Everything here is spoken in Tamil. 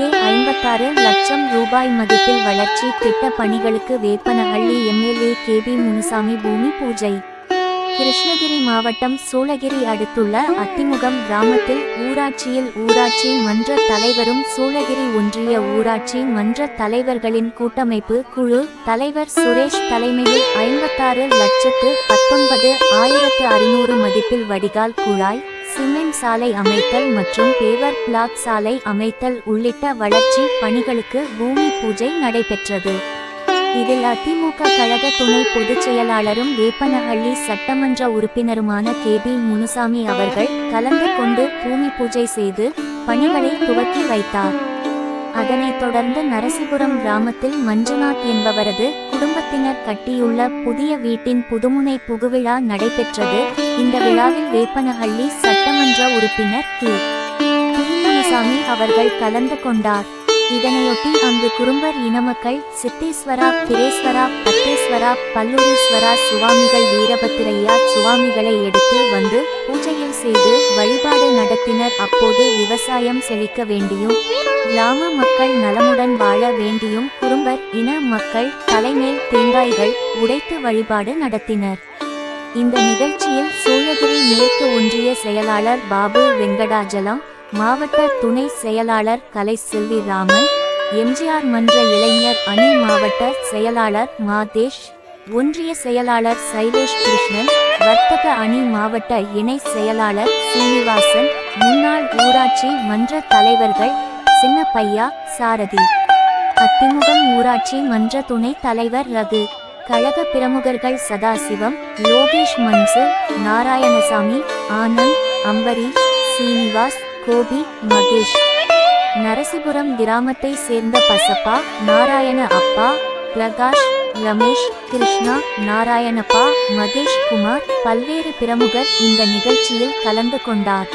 ஐம்பத்தாறு லட்சம் ரூபாய் மதிப்பில் வளர்ச்சி திட்ட பணிகளுக்கு வேப்பனஹள்ளி எம்எல்ஏ கேபி முனுசாமி பூமி பூஜை. கிருஷ்ணகிரி மாவட்டம் சூளகிரி அடுத்துள்ள அத்திமுகம் கிராமத்தில் ஊராட்சியில் ஊராட்சி மன்ற தலைவரும் சூளகிரி ஒன்றிய ஊராட்சி மன்ற தலைவர்களின் கூட்டமைப்பு குழு தலைவர் சுரேஷ் தலைமையில் ஐம்பத்தாறு லட்சத்து பத்தொன்பது ஆயிரத்து அறுநூறு மதிப்பில் வடிகால் குழாய் சிமெண்ட் சாலை அமைத்தல் மற்றும் பேவர் பிளாக் சாலை அமைத்தல் உள்ளிட்ட வளர்ச்சி பணிகளுக்கு பூமி பூஜை நடைபெற்றது. இதில் அதிமுக கழக துணை பொதுச் செயலாளரும் வேப்பனஹள்ளி சட்டமன்ற உறுப்பினருமான கே பி முனுசாமி அவர்கள் கலந்து கொண்டு பூமி பூஜை செய்து பணிகளை துவக்கி வைத்தார். அதனைத் தொடர்ந்து நரசிபுரம் கிராமத்தில் மஞ்சுநாத் என்பவரது குடும்பத்தினர் கட்டியுள்ள புதிய வீட்டின் புதுமுனை புகுவிழா நடைபெற்றது. இந்த விழாவில் வேப்பனஹள்ளி சட்டமன்ற உறுப்பினர் கே. முனுசாமி அவர்கள் கலந்து கொண்டார். இதனையொட்டி அங்கு குறும்பர் இனமக்கள் சித்தேஸ்வரா பிரேஸ்வரா பட்டேஸ்வரா பல்லூரீஸ்வரா சுவாமிகள் வீரபத்திரையா சுவாமிகளை எடுத்து வந்து பூஜை செய்து வழிபாடு நடத்தினர். அப்போது விவசாயம் செழிக்க வேண்டியும் கிராம மக்கள் நலமுடன் வாழ வேண்டியும் குறும்பர் இன மக்கள் தலைமேல் தேங்காய்கள் உடைத்து வழிபாடு நடத்தினர். இந்த நிகழ்ச்சியில் சூளகிரி மேற்கு ஒன்றிய செயலாளர் பாபு வெங்கடாஜலம் மாவட்ட துணை செயலாளர் கலை செல்வி ராமன் எம்ஜிஆர் மன்ற இளைஞர் அணி மாவட்ட செயலாளர் மாதேஷ் ஒன்றிய செயலாளர் சைலேஷ் கிருஷ்ணன் அணி மாவட்ட இணை செயலாளர் சீனிவாசன் முன்னாள் ஊராட்சி மன்ற தலைவர்கள் சின்னப்பையா சாரதி. அத்திமுகம் ஊராட்சி மன்ற துணை தலைவர் ரகு. கழக பிரமுகர்கள் சதாசிவம் லோகேஷ் மன்சு நாராயணசாமி ஆனந்த் அம்பரீஷ் சீனிவாஸ் கோபி மகேஷ். நரசிபுரம் கிராமத்தை சேர்ந்த பசப்பா நாராயண அப்பா பிரகாஷ் ரமேஷ் கிருஷ்ணா நாராயணப்பா மகேஷ் குமார் பல்வேறு பிரமுகர் இந்த நிகழ்ச்சியில் கலந்து கொண்டார்.